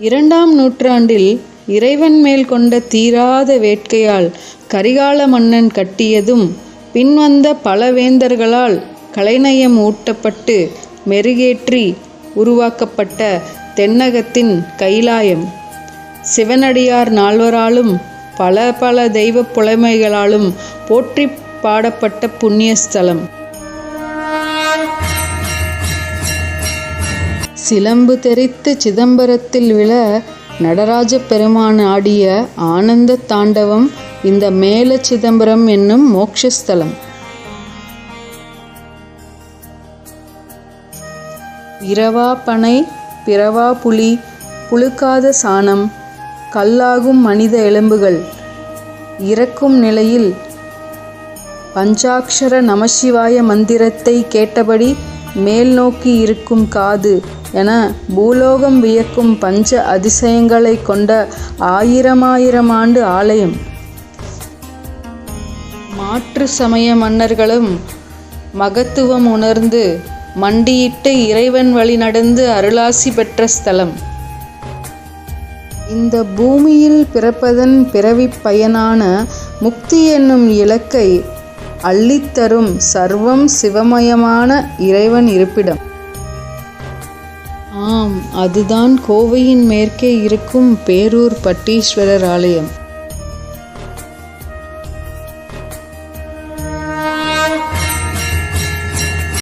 இரண்டாம் நூற்றாண்டில் இறைவன் மேல் கொண்ட தீராத வேட்கையால் கரிகால மன்னன் கட்டியதும் பின்வந்த பல வேந்தர்களால் கலைநயம் ஊட்டப்பட்டு மெருகேற்றி உருவாக்கப்பட்ட தென்னகத்தின் கைலாயம். சிவனடியார் நால்வராலும் பல பல தெய்வப் புலமைகளாலும் போற்றி பாடப்பட்ட புண்ணியஸ்தலம். சிலம்பு தெறித்து சிதம்பரத்தில் விழ நடராஜ பெருமான் ஆடிய ஆனந்த தாண்டவம் இந்த மேல சிதம்பரம் என்னும் மோக்ஷஸ்தலம் இரவா பனை பிறவா புலி புழுக்காத சாணம் கல்லாகும் மனித எலும்புகள் இறக்கும் நிலையில் பஞ்சாக்ஷர நமசிவாய மந்திரத்தை கேட்டபடி மேல் நோக்கி இருக்கும் காது என பூலோகம் வியக்கும் பஞ்ச அதிசயங்களை கொண்ட ஆயிரமாயிரம் ஆண்டு ஆலயம். மாற்று சமய மன்னர்களும் மகத்துவம் உணர்ந்து மண்டியிட்டு இறைவன் வழி நடந்து அருளாசி பெற்ற ஸ்தலம். இந்த பூமியில் பிறப்பதன் பிறவிப் பயனான முக்தி என்னும் இலக்கை அள்ளித்தரும் சர்வம் சிவமயமான இறைவன் இருப்பிடம். ஆம் அதுதான் கோவையின் மேற்கே இருக்கும் பேரூர் பட்டீஸ்வரர் ஆலயம்.